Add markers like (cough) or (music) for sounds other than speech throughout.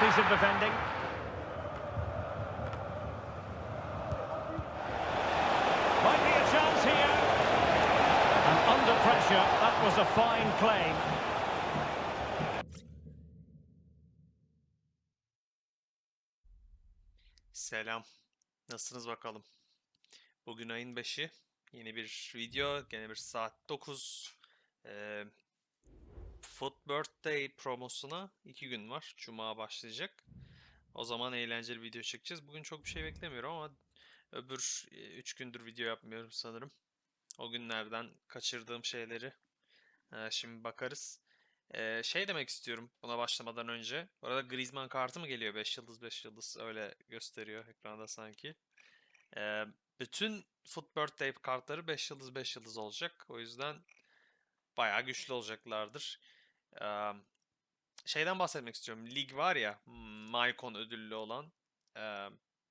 piece of defending. Might be a chance here. And under pressure, that was a fine claim. Selam. Nasılsınız bakalım? Bugün ayın 5'i. Yeni bir video. Gene bir saat 9. Ee, Foot Birthday promosuna 2 gün var. Cuma başlayacak. O zaman eğlenceli video çekeceğiz. Bugün çok bir şey beklemiyorum ama öbür 3 gündür video yapmıyorum sanırım. O günlerden kaçırdığım şeyleri e, şimdi bakarız. Ee, şey demek istiyorum buna başlamadan önce. Bu arada Griezmann kartı mı geliyor? 5 yıldız 5 yıldız öyle gösteriyor ekranda sanki. Bütün Foot Birthday kartları 5 yıldız 5 yıldız olacak. O yüzden bayağı güçlü olacaklardır. Şeyden bahsetmek istiyorum. Lig var ya, Mycon ödüllü olan.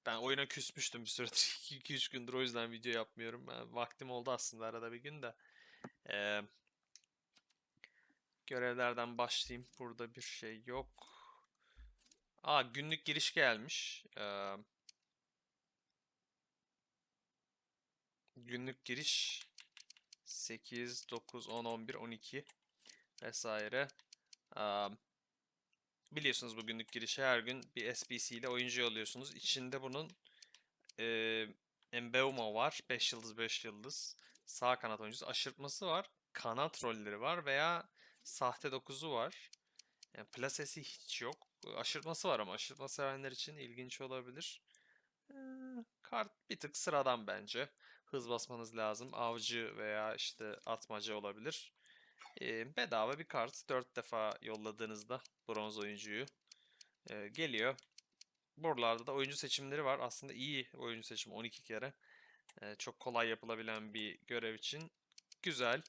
Ben oyuna küsmüştüm bir süredir. (laughs) 2-3 gündür o yüzden video yapmıyorum. Vaktim oldu aslında arada bir gün de. Görevlerden başlayayım. Burada bir şey yok. Aa günlük giriş gelmiş. Günlük giriş 8, 9, 10, 11, 12 vesaire. Ee, biliyorsunuz bu günlük girişe her gün bir SBC ile oyuncu alıyorsunuz. İçinde bunun e, Mbeumo var. 5 yıldız 5 yıldız. Sağ kanat oyuncusu. Aşırtması var. Kanat rolleri var veya sahte 9'u var. Yani plasesi hiç yok. Aşırtması var ama aşırtma sevenler için ilginç olabilir. Ee, kart bir tık sıradan bence. Hız basmanız lazım. Avcı veya işte atmaca olabilir. Ee, bedava bir kart. 4 defa yolladığınızda bronz oyuncuyu e, geliyor. Buralarda da oyuncu seçimleri var. Aslında iyi oyuncu seçimi 12 kere. Ee, çok kolay yapılabilen bir görev için. Güzel.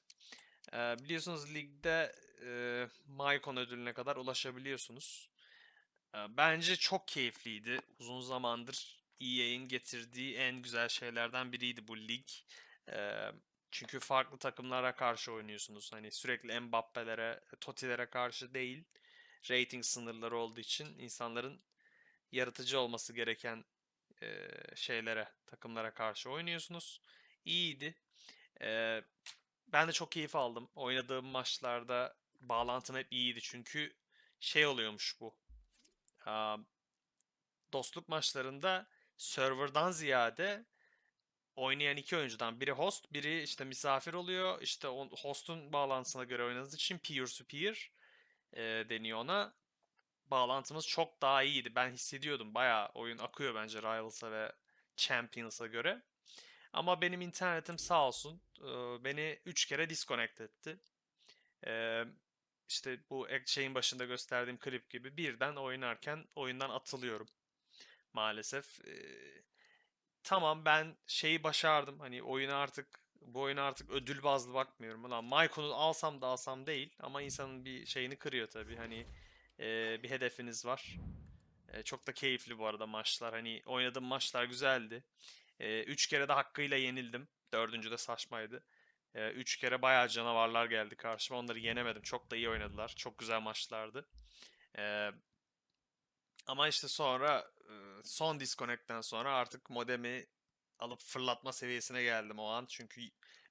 Ee, biliyorsunuz ligde e, Mycon ödülüne kadar ulaşabiliyorsunuz. Ee, bence çok keyifliydi. Uzun zamandır EA'in getirdiği en güzel şeylerden biriydi bu lig. Ee, çünkü farklı takımlara karşı oynuyorsunuz. Hani sürekli Mbappe'lere, Totti'lere karşı değil. Rating sınırları olduğu için insanların yaratıcı olması gereken e, şeylere, takımlara karşı oynuyorsunuz. İyiydi. Ee, ben de çok keyif aldım. Oynadığım maçlarda bağlantım hep iyiydi çünkü şey oluyormuş bu. Aa, dostluk maçlarında serverdan ziyade oynayan iki oyuncudan biri host, biri işte misafir oluyor. İşte host'un bağlantısına göre oynadığınız için peer to peer e, deniyor ona. Bağlantımız çok daha iyiydi. Ben hissediyordum. Bayağı oyun akıyor bence Rivals'a ve Champions'a göre. Ama benim internetim sağ olsun beni 3 kere disconnect etti. E, işte bu şeyin başında gösterdiğim klip gibi birden oynarken oyundan atılıyorum maalesef. E, tamam ben şeyi başardım. Hani oyuna artık bu oyuna artık ödül bazlı bakmıyorum. Ulan Mycon'u alsam da alsam değil ama insanın bir şeyini kırıyor tabii. Hani e, bir hedefiniz var. E, çok da keyifli bu arada maçlar. Hani oynadığım maçlar güzeldi. E, üç kere de hakkıyla yenildim. Dördüncü de saçmaydı. E, üç kere bayağı canavarlar geldi karşıma. Onları yenemedim. Çok da iyi oynadılar. Çok güzel maçlardı. E, ama işte sonra son disconnect'ten sonra artık modemi alıp fırlatma seviyesine geldim o an. Çünkü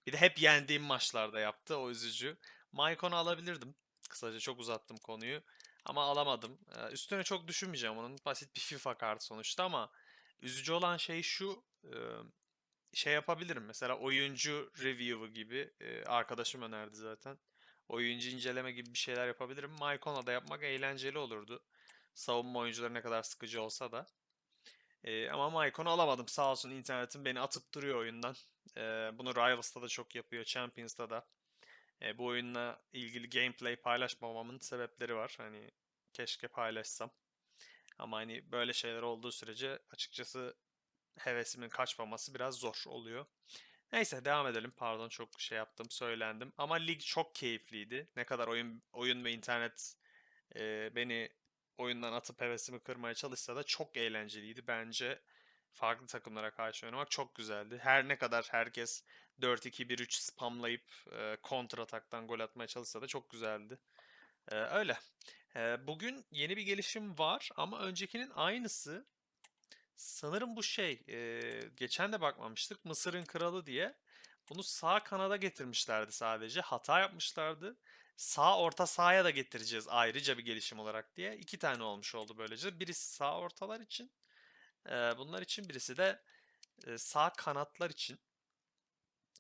bir de hep yendiğim maçlarda yaptı. O üzücü. Mycon'u alabilirdim. Kısaca çok uzattım konuyu. Ama alamadım. E, üstüne çok düşünmeyeceğim onun. Basit bir FIFA kartı sonuçta ama üzücü olan şey şu. şey yapabilirim. Mesela oyuncu review'u gibi e, arkadaşım önerdi zaten. Oyuncu inceleme gibi bir şeyler yapabilirim. Mycon'a da yapmak eğlenceli olurdu. Savunma oyuncuları ne kadar sıkıcı olsa da. E, ama Mycon'u alamadım. Sağ olsun internetim beni atıp duruyor oyundan. E, bunu Rivals'ta da çok yapıyor. Champions'ta da. E, bu oyunla ilgili gameplay paylaşmamamın sebepleri var. Hani keşke paylaşsam. Ama hani böyle şeyler olduğu sürece açıkçası hevesimin kaçmaması biraz zor oluyor. Neyse devam edelim. Pardon çok şey yaptım, söylendim. Ama lig çok keyifliydi. Ne kadar oyun oyun ve internet e, beni oyundan atıp hevesimi kırmaya çalışsa da çok eğlenceliydi. Bence farklı takımlara karşı oynamak çok güzeldi. Her ne kadar herkes 4-2-1-3 spamlayıp e, kontra ataktan gol atmaya çalışsa da çok güzeldi. E, öyle. Ee, bugün yeni bir gelişim var ama öncekinin aynısı. Sanırım bu şey, e, geçen de bakmamıştık. Mısır'ın kralı diye. Bunu sağ kanada getirmişlerdi sadece. Hata yapmışlardı. Sağ orta sahaya da getireceğiz ayrıca bir gelişim olarak diye. İki tane olmuş oldu böylece. Birisi sağ ortalar için. e, bunlar için birisi de e, sağ kanatlar için.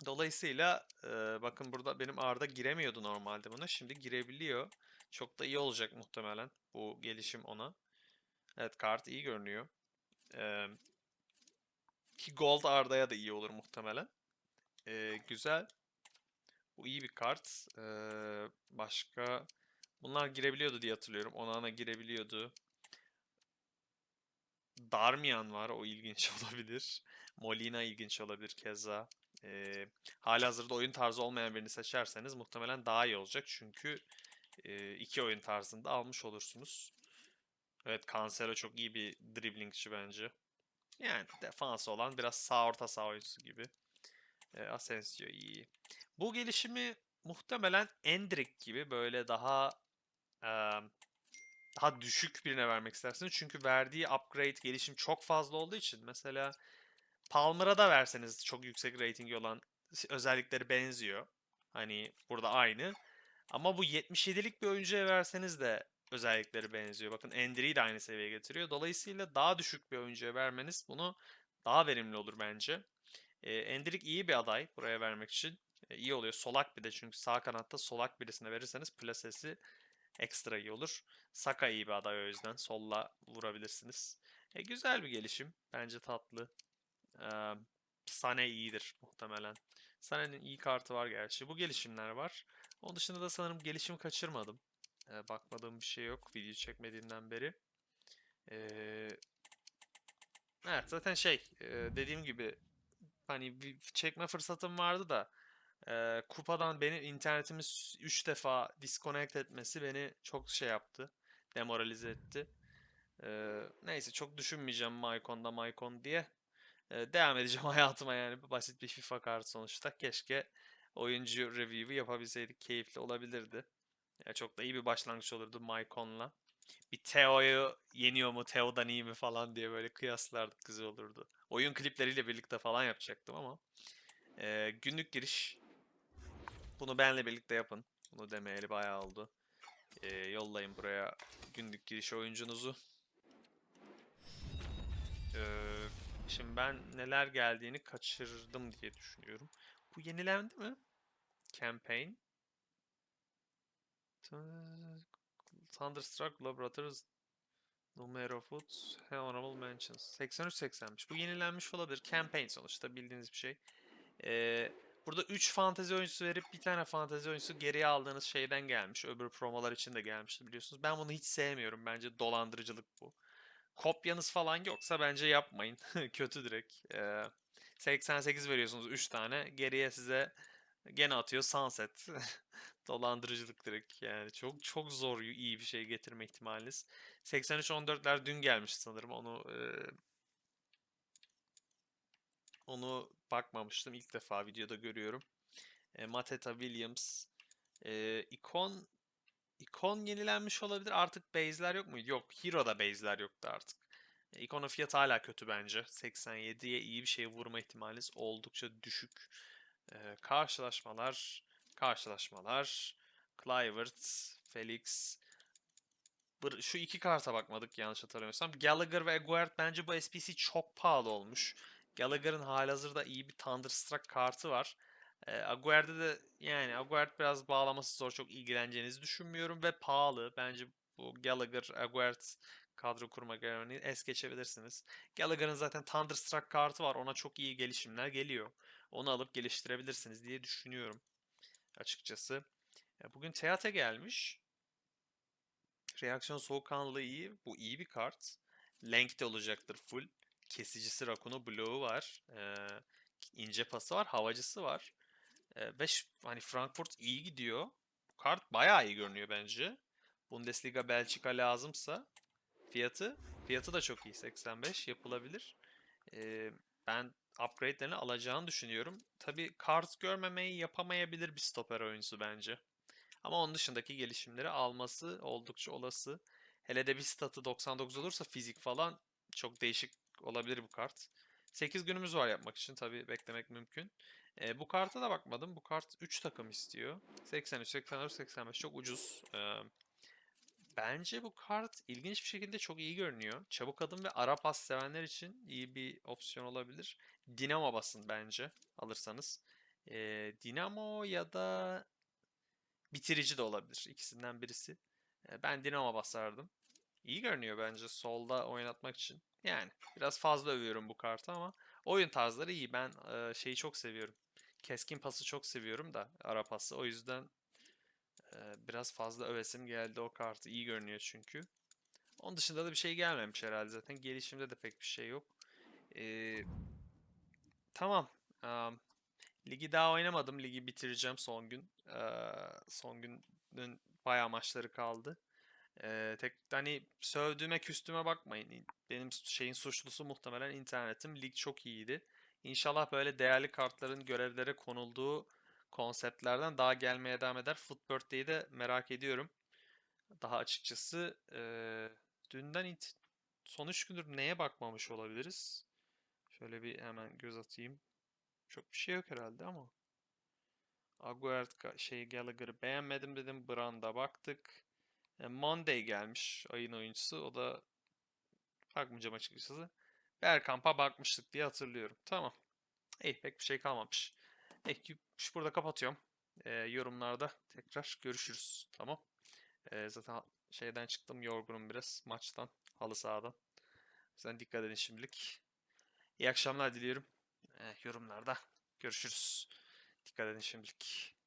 Dolayısıyla e, bakın burada benim Arda giremiyordu normalde buna. Şimdi girebiliyor. Çok da iyi olacak muhtemelen bu gelişim ona. Evet kart iyi görünüyor. Ki Gold Arda'ya da iyi olur muhtemelen. Ee, güzel. Bu iyi bir kart. Ee, başka bunlar girebiliyordu diye hatırlıyorum. Onana girebiliyordu. Darmian var. O ilginç (laughs) olabilir. Molina ilginç olabilir keza. Ee, halihazırda oyun tarzı olmayan birini seçerseniz muhtemelen daha iyi olacak. Çünkü e, iki oyun tarzında almış olursunuz. Evet Cancelo çok iyi bir driblingçi bence. Yani defansı olan biraz sağ orta saha oyuncusu gibi. E, Asensio iyi. Bu gelişimi muhtemelen Endrick gibi böyle daha e, daha düşük birine vermek istersiniz. Çünkü verdiği upgrade gelişim çok fazla olduğu için mesela Palmer'a da verseniz çok yüksek ratingi olan özellikleri benziyor. Hani burada aynı. Ama bu 77'lik bir oyuncuya verseniz de özellikleri benziyor. Bakın Endri'yi de aynı seviyeye getiriyor. Dolayısıyla daha düşük bir oyuncuya vermeniz bunu daha verimli olur bence. E, Endrick iyi bir aday buraya vermek için. E, iyi oluyor. Solak bir de çünkü sağ kanatta solak birisine verirseniz plasesi ekstra iyi olur. Saka iyi bir aday o yüzden. Solla vurabilirsiniz. E, güzel bir gelişim. Bence tatlı. Ee, Sane iyidir muhtemelen. Sane'nin iyi kartı var gerçi. Bu gelişimler var. Onun dışında da sanırım gelişim kaçırmadım. Ee, bakmadığım bir şey yok video çekmediğimden beri. Ee, evet zaten şey e, dediğim gibi hani bir çekme fırsatım vardı da e, kupadan benim internetimi 3 defa disconnect etmesi beni çok şey yaptı. Demoralize etti. Ee, neyse çok düşünmeyeceğim Mycon'da Mycon diye. Ee, devam edeceğim (laughs) hayatıma yani. Basit bir FIFA kartı sonuçta. Keşke oyuncu review'u yapabilseydik. Keyifli olabilirdi. Ya çok da iyi bir başlangıç olurdu Mycon'la. Bir Teo'yu yeniyor mu, Teo'dan iyi mi falan diye böyle kıyaslardık güzel olurdu. Oyun klipleriyle birlikte falan yapacaktım ama. Ee, günlük giriş. Bunu benle birlikte yapın. Bunu demeyeli bayağı oldu. Ee, yollayın buraya günlük giriş oyuncunuzu. Ee, şimdi ben neler geldiğini kaçırdım diye düşünüyorum. Bu yenilendi mi? Campaign. Thunderstruck Laboratories Numero Foods Honorable Mentions 83-80'miş. Bu yenilenmiş olabilir. Campaign sonuçta bildiğiniz bir şey. Ee, burada 3 fantezi oyuncusu verip bir tane fantezi oyuncusu geriye aldığınız şeyden gelmiş. Öbür promolar için de gelmişti biliyorsunuz. Ben bunu hiç sevmiyorum. Bence dolandırıcılık bu. Kopyanız falan yoksa bence yapmayın. (laughs) Kötü direkt. Ee, 88 veriyorsunuz 3 tane. Geriye size gene atıyor Sunset. (laughs) Dolandırıcılık direkt yani. Çok çok zor iyi bir şey getirme ihtimaliniz. 83-14'ler dün gelmiş sanırım. Onu e, onu bakmamıştım. İlk defa videoda görüyorum. E, Mateta Williams. E, ikon ikon yenilenmiş olabilir. Artık base'ler yok mu? Yok. Hero'da base'ler yoktu artık. E, ikonun fiyatı hala kötü bence. 87'ye iyi bir şey vurma ihtimaliniz oldukça düşük. E, karşılaşmalar karşılaşmalar. Clivert, Felix. Şu iki karta bakmadık yanlış hatırlamıyorsam. Gallagher ve Eguert bence bu SPC çok pahalı olmuş. Gallagher'ın halihazırda iyi bir Thunderstruck kartı var. E, Aguert'de de yani Aguert biraz bağlaması zor. Çok ilgileneceğinizi düşünmüyorum ve pahalı. Bence bu Gallagher, Aguert kadro kurma görevini es geçebilirsiniz. Gallagher'ın zaten Thunderstruck kartı var. Ona çok iyi gelişimler geliyor. Onu alıp geliştirebilirsiniz diye düşünüyorum açıkçası. Bugün Teate gelmiş. Reaksiyon soğukkanlılığı iyi. Bu iyi bir kart. Length de olacaktır full. Kesicisi Rakun'u bloğu var. Ee, ince pası var. Havacısı var. Ee, ve hani Frankfurt iyi gidiyor. Bu kart bayağı iyi görünüyor bence. Bundesliga Belçika lazımsa fiyatı fiyatı da çok iyi. 85 yapılabilir. Ee, ben upgrade'lerini alacağını düşünüyorum. Tabii kart görmemeyi yapamayabilir bir stoper oyuncusu bence. Ama onun dışındaki gelişimleri alması oldukça olası. Hele de bir statı 99 olursa fizik falan çok değişik olabilir bu kart. 8 günümüz var yapmak için tabii beklemek mümkün. E, bu karta da bakmadım. Bu kart 3 takım istiyor. 83, 84, 85 çok ucuz. E, bence bu kart ilginç bir şekilde çok iyi görünüyor. Çabuk adım ve ara pas sevenler için iyi bir opsiyon olabilir. Dinamo basın bence alırsanız. E, Dinamo ya da bitirici de olabilir. İkisinden birisi. E, ben Dinamo basardım. İyi görünüyor bence solda oynatmak için. Yani biraz fazla övüyorum bu kartı ama oyun tarzları iyi. Ben e, şeyi çok seviyorum. Keskin pası çok seviyorum da ara pası. O yüzden biraz fazla övesim geldi o kartı. İyi görünüyor çünkü. Onun dışında da bir şey gelmemiş herhalde zaten. Gelişimde de pek bir şey yok. E, tamam. Am, ligi daha oynamadım. Ligi bitireceğim son gün. E, son günün bayağı maçları kaldı. Ee, tek hani sövdüğüme küstüğüme bakmayın. Benim şeyin suçlusu muhtemelen internetim. Lig çok iyiydi. İnşallah böyle değerli kartların görevlere konulduğu konseptlerden daha gelmeye devam eder. Foot Birthday'i de merak ediyorum. Daha açıkçası eee, dünden it son 3 gündür neye bakmamış olabiliriz? Şöyle bir hemen göz atayım. Çok bir şey yok herhalde ama. Aguerd Ga- şey Gallagher'ı beğenmedim dedim. Brand'a baktık. E, Monday gelmiş ayın oyuncusu. O da bakmayacağım açıkçası. Bergkamp'a bakmıştık diye hatırlıyorum. Tamam. İyi pek bir şey kalmamış. Şu burada kapatıyorum. E, yorumlarda tekrar görüşürüz. Tamam. E, zaten şeyden çıktım yorgunum biraz maçtan, halı sahadan. Yüzden dikkat edin şimdilik. İyi akşamlar diliyorum. E, yorumlarda görüşürüz. Dikkat edin şimdilik.